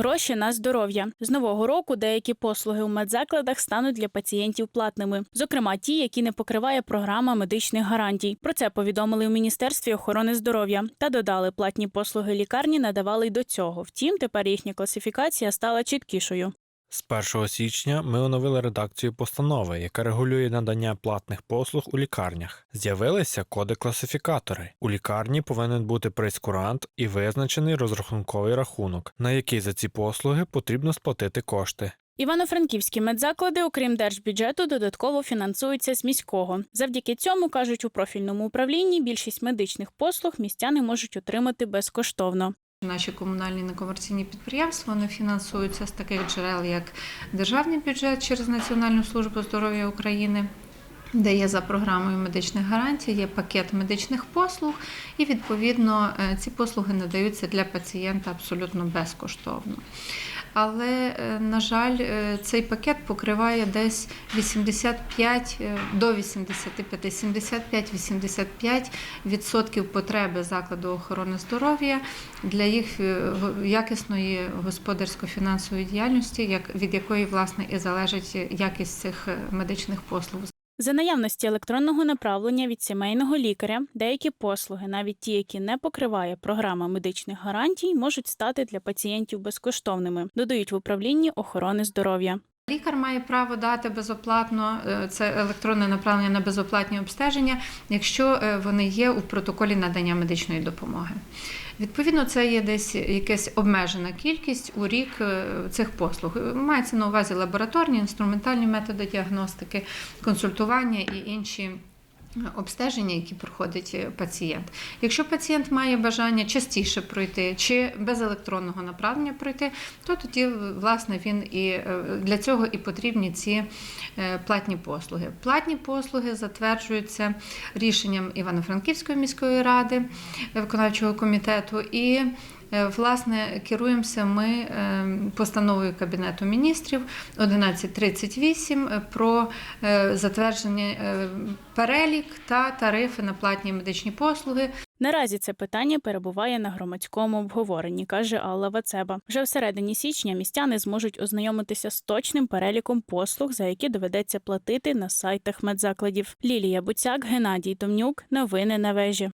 Гроші на здоров'я з нового року. Деякі послуги у медзакладах стануть для пацієнтів платними, зокрема ті, які не покриває програма медичних гарантій. Про це повідомили у міністерстві охорони здоров'я та додали, платні послуги лікарні надавали й до цього. Втім, тепер їхня класифікація стала чіткішою. З 1 січня ми оновили редакцію постанови, яка регулює надання платних послуг у лікарнях. З'явилися коди-класифікатори. У лікарні повинен бути прейскурант і визначений розрахунковий рахунок, на який за ці послуги потрібно сплатити кошти. Івано-франківські медзаклади, окрім держбюджету, додатково фінансуються з міського. Завдяки цьому кажуть у профільному управлінні, більшість медичних послуг містяни можуть отримати безкоштовно. Наші комунальні некомерційні підприємства вони фінансуються з таких джерел, як державний бюджет через Національну службу здоров'я України. Де є за програмою медичних гарантій, є пакет медичних послуг, і відповідно е, ці послуги надаються для пацієнта абсолютно безкоштовно. Але, е, на жаль, е, цей пакет покриває десь 85 е, до 85, 75-85 відсотків потреби закладу охорони здоров'я для їх якісної господарсько-фінансової діяльності, від якої власне і залежить якість цих медичних послуг. За наявності електронного направлення від сімейного лікаря, деякі послуги, навіть ті, які не покриває програма медичних гарантій, можуть стати для пацієнтів безкоштовними, додають в управлінні охорони здоров'я. Лікар має право дати безоплатно е, це електронне направлення на безоплатні обстеження, якщо е, вони є у протоколі надання медичної допомоги. Відповідно, це є десь якась обмежена кількість у рік е, цих послуг. Мається на увазі лабораторні, інструментальні методи діагностики, консультування і інші. Обстеження, які проходить е, пацієнт. Якщо пацієнт має бажання частіше пройти чи без електронного направлення пройти, то тоді власне він і е, для цього і потрібні ці е, платні послуги. Платні послуги затверджуються рішенням Івано-Франківської міської ради виконавчого комітету і. Е, Власне, керуємося ми е, постановою Кабінету міністрів 1138 е, про затвердження перелік та тарифи на платні медичні послуги. Наразі це питання перебуває на громадському обговоренні, каже Алла Вацеба. Вже в середині січня містяни зможуть ознайомитися з точним переліком послуг, за які доведеться платити на сайтах медзакладів. Лілія Буцяк, Геннадій Томнюк. Новини на вежі.